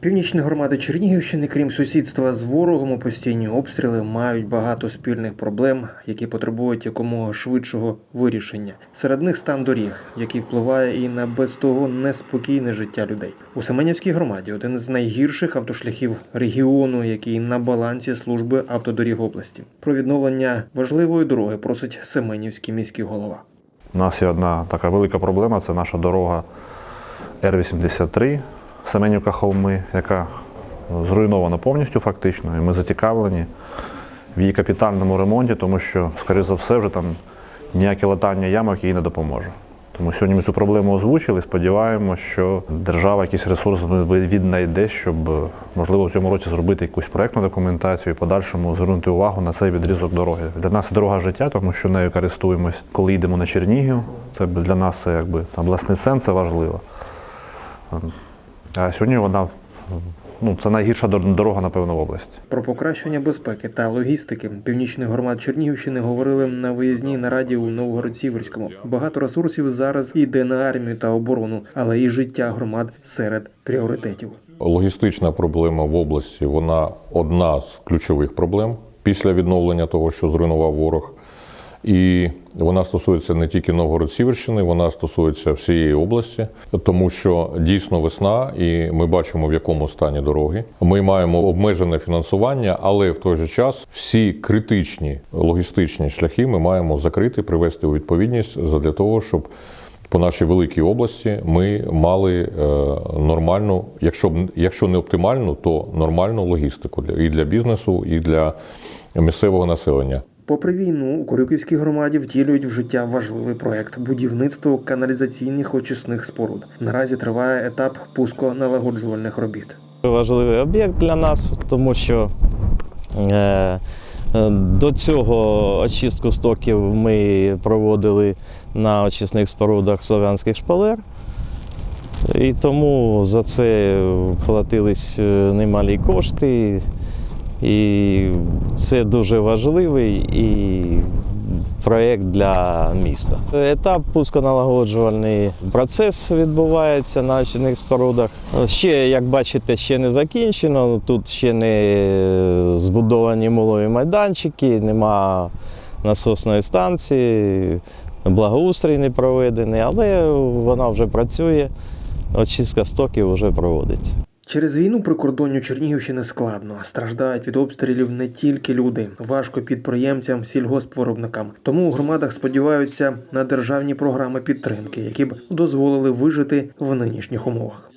Північні громади Чернігівщини, крім сусідства з ворогом у постійні обстріли, мають багато спільних проблем, які потребують якомога швидшого вирішення. Серед них стан доріг, який впливає і на без того неспокійне життя людей. У Семенівській громаді один з найгірших автошляхів регіону, який на балансі служби автодоріг області. Про відновлення важливої дороги просить Семенівський міський голова. У нас є одна така велика проблема це наша дорога Р-83 Семенівка Холми, яка зруйнована повністю фактично, і ми зацікавлені в її капітальному ремонті, тому що, скоріше за все, вже там ніяке латання ямок їй не допоможе. Тому сьогодні ми цю проблему озвучили. Сподіваємося, що держава якийсь ресурс віднайде, щоб можливо в цьому році зробити якусь проектну документацію і подальшому звернути увагу на цей відрізок дороги. Для нас це дорога життя, тому що нею користуємось, коли йдемо на Чернігів. Це для нас це якби обласний центр, це важливо. А сьогодні вона ну, це найгірша дорога, напевно, в області. Про покращення безпеки та логістики північних громад Чернігівщини говорили на виїзній нараді у Новгород-Сіверському. Багато ресурсів зараз йде на армію та оборону, але і життя громад серед пріоритетів. Логістична проблема в області вона одна з ключових проблем після відновлення того, що зруйнував ворог. І вона стосується не тільки Новгород-Сіверщини, вона стосується всієї області, тому що дійсно весна, і ми бачимо в якому стані дороги. Ми маємо обмежене фінансування, але в той же час всі критичні логістичні шляхи ми маємо закрити, привести у відповідність для того, щоб по нашій великій області ми мали е, нормальну, якщо якщо не оптимальну, то нормальну логістику для- і для бізнесу, і для місцевого населення. Попри війну, у Корюківській громаді втілюють в життя важливий проект будівництво каналізаційних очисних споруд. Наразі триває етап пусконалагоджувальних робіт. Важливий об'єкт для нас, тому що е, до цього очистку стоків ми проводили на очисних спорудах слов'янських шпалер. І тому за це платились е, немалі кошти. І це дуже важливий і проєкт для міста. Етап пусконалагоджувальний процес відбувається на очисних спорудах. Ще, як бачите, ще не закінчено. Тут ще не збудовані мулові майданчики, нема насосної станції, благоустрій не проведений, але вона вже працює. Очистка стоків вже проводиться. Через війну прикордонню Чернігівщини складно. Страждають від обстрілів не тільки люди, важко підприємцям, сільгоспвиробникам. Тому у громадах сподіваються на державні програми підтримки, які б дозволили вижити в нинішніх умовах.